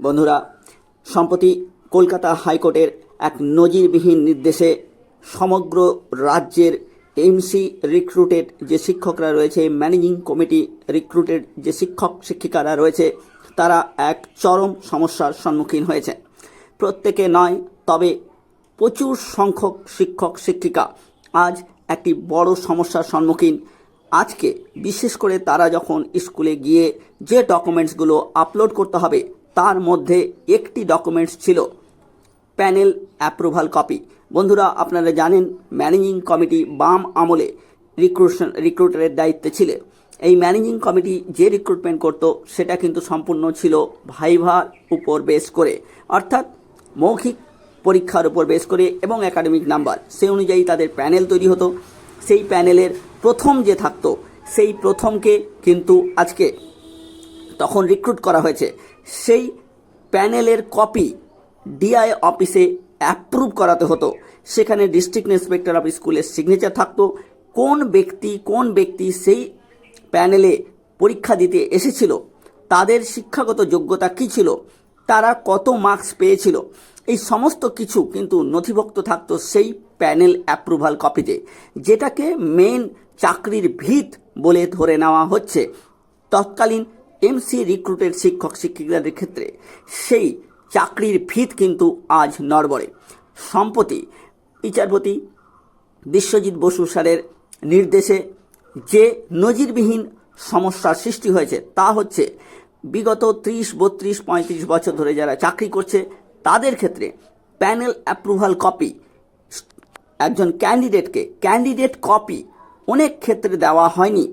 বন্ধুরা, সম্প্রতি কলকাতা হাইকোর্টের এক নজিরবিহীন নির্দেশে সমগ্র রাজ্যের এমসি রিক্রুটেড যে শিক্ষকরা রয়েছে, ম্যানেজিং কমিটি রিক্রুটেড যে শিক্ষক শিক্ষিকারা রয়েছে, তারা এক চরম সমস্যার সম্মুখীন হয়েছে। প্রত্যেকে নয়, তবে প্রচুর সংখ্যক শিক্ষক শিক্ষিকা আজ একটি বড় সমস্যার সম্মুখীন। আজকে বিশেষ করে তারা যখন স্কুলে গিয়ে যে ডকুমেন্টসগুলো আপলোড করতে হবে তার মধ্যে একটি ডকুমেন্টস ছিল প্যানেল অ্যাপ্রুভাল কপি বন্ধুরা, আপনারা জানেন ম্যানেজিং কমিটি বাম আমলে রিক্রুশন রিক্রুটারের দায়িত্বে ছিল। এই ম্যানেজিং কমিটি যে রিক্রুটমেন্ট করত, সেটা কিন্তু সম্পূর্ণ ছিল ভাইভার উপর বেস করে। অর্থাৎ মৌখিক পরীক্ষার উপর বেস করে এবং একাডেমিক নাম্বার সেই অনুযায়ী তাদের প্যানেল তৈরি হতো। সেই প্যানেলের প্রথম যে থাকতো, সেই প্রথমকে কিন্তু আজকে তখন রিক্রুট করা হয়েছে। সেই প্যানেলের কপি ডিআই অফিসে অ্যাপ্রুভ করাতে হতো। সেখানে ডিস্ট্রিক্ট ইন্সপেক্টর অফ স্কুলের সিগনেচার থাকতো। কোন ব্যক্তি কোন ব্যক্তি সেই প্যানেলে পরীক্ষা দিতে এসেছিল, তাদের শিক্ষাগত যোগ্যতা কী ছিল, তারা কত মার্কস পেয়েছিল, এই সমস্ত কিছু কিন্তু নথিভুক্ত থাকতো সেই প্যানেল অ্যাপ্রুভাল কপিতে যেটাকে মেন চাকরির ভিত বলে ধরে নেওয়া হচ্ছে। তৎকালীন এমসি রিক্রুটেড শিক্ষক শিক্ষিকাদের ক্ষেত্রে সেই চাকরির ভিত কিন্তু আজ নড়বড়ে। সম্প্রতি বিচারপতি বিশ্বজিৎ বসু স্যারের নির্দেশে যে নজিরবিহীন সমস্যার সৃষ্টি হয়েছে, তা হচ্ছে বিগত ত্রিশ, বত্রিশ, পঁয়ত্রিশ বছর ধরে যারা চাকরি করছে, তাদের ক্ষেত্রে প্যানেল অ্যাপ্রুভাল কপি একজন ক্যান্ডিডেটকে, ক্যান্ডিডেট কপি অনেক ক্ষেত্রে দেওয়া হয়নি।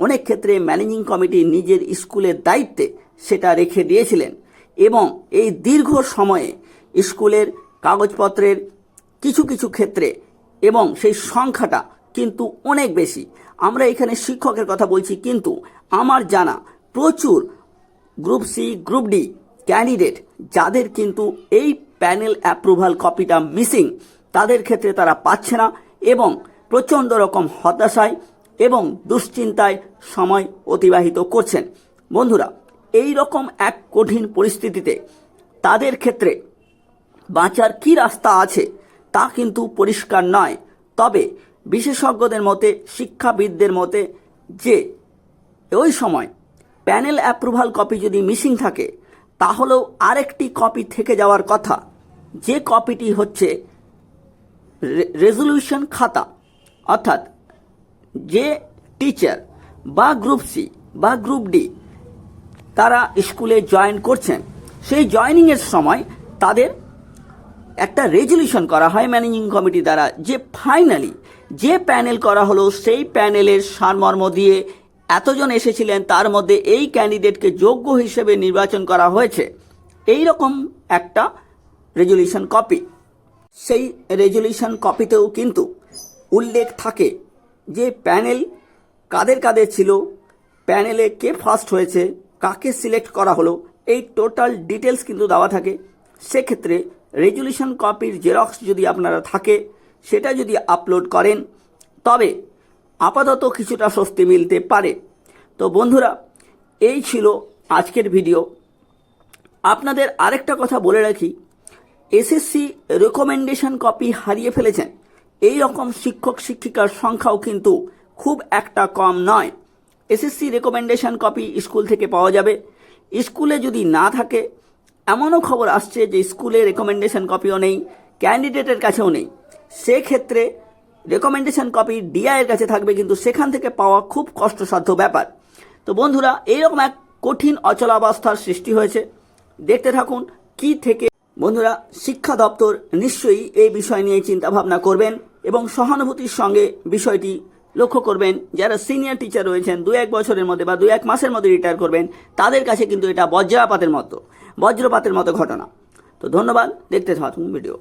অনেক ক্ষেত্রে ম্যানেজিং কমিটি নিজের স্কুলের দায়িত্বে সেটা রেখে দিয়েছিলেন এবং এই দীর্ঘ সময়ে স্কুলের কাগজপত্রের কিছু কিছু ক্ষেত্রে এবং সেই সংখ্যাটা কিন্তু অনেক বেশি। আমরা এখানে শিক্ষকের কথা বলছি, কিন্তু আমার জানা প্রচুর group C, group D candidate যাদের কিন্তু এই প্যানেল অ্যাপ্রুভাল কপিটা মিসিং, তাদের ক্ষেত্রে তারা পাচ্ছে না এবং প্রচণ্ড রকম হতাশায় এবং দুশ্চিন্তায় সময় অতিবাহিত করছেন। বন্ধুরা, এই রকম এক কঠিন পরিস্থিতিতে তাদের ক্ষেত্রে বাঁচার কি রাস্তা আছে তা কিন্তু পরিষ্কার নয়। তবে বিশেষজ্ঞদের মতে, শিক্ষাবিদদের মতে যে ওই সময় প্যানেল অ্যাপ্রুভাল কপি যদি মিসিং থাকে, তাহলেও আরেকটি কপি থেকে যাওয়ার কথা। যে কপিটি হচ্ছে রেজলিউশন খাতা, অর্থাৎ যে টিচার বা গ্রুপ সি বা গ্রুপ ডি তারা স্কুলে জয়েন করছেন, সেই জয়নিংয়ের সময় তাদের একটা রেজলিউশন করা হয় ম্যানেজিং কমিটি দ্বারা যে ফাইনালি যে প্যানেল করা হলো, সেই প্যানেলের সারমর্ম দিয়ে এতজন এসেছিলেন, তার মধ্যে এই ক্যান্ডিডেটকে যোগ্য হিসেবে নির্বাচন করা হয়েছে। এই রকম একটা রেজলিউশন কপি সেই রেজলিউশন কপিতেও কিন্তু উল্লেখ থাকে যে প্যানেল কাদের কাদের ছিল, প্যানেলে কে ফার্স্ট হয়েছে, কাকে সিলেক্ট করা হলো, এই টোটাল ডিটেলস কিন্তু দেওয়া থাকে। সেক্ষেত্রে রেজলিউশন কপির জেরক্স যদি আপনারা থাকে, সেটা যদি আপলোড করেন, তবে আপাতত কিছুটা স্বস্তি মিলতে পারে। তো বন্ধুরা, এই ছিল আজকের ভিডিও আপনাদের আরেকটা কথা বলে রাখি, এসএসসি রেকমেন্ডেশন কপি হারিয়ে ফেলেছেন। এই রকম শিক্ষক শিক্ষিকার সংখ্যাও কিন্তু খুব একটা কম নয়। এসএসসি রেকমেন্ডেশন কপি স্কুল থেকে পাওয়া যাবে। স্কুলে যদি না থাকে, এমনও খবর আসছে যে স্কুলে রেকমেন্ডেশন কপিও নেই ক্যান্ডিডেটের কাছেও নেই। সেক্ষেত্রে রেকমেন্ডেশন কপি ডিআইয়ের কাছে থাকবে, কিন্তু সেখান থেকে পাওয়া খুব কষ্টসাধ্য ব্যাপার। তো বন্ধুরা, এইরকম এক কঠিন অচলাবস্থার সৃষ্টি হয়েছে। দেখতে থাকুন, কি থেকে বন্ধুরা, শিক্ষা দপ্তর নিশ্চয়ই এই বিষয় নিয়ে চিন্তা ভাবনা করবেন এবং সহানুভূতির সঙ্গে বিষয়টি লক্ষ্য করবেন। যারা সিনিয়র টিচার রয়েছেন, দু এক বছরের মধ্যে বা দু এক মাসের মধ্যে রিটায়ার করবেন, তাদের কাছে কিন্তু এটা বজ্রপাতের মতো বজ্রপাতের মতো ঘটনা। তো ধন্যবাদ, দেখতে থাকুন ভিডিও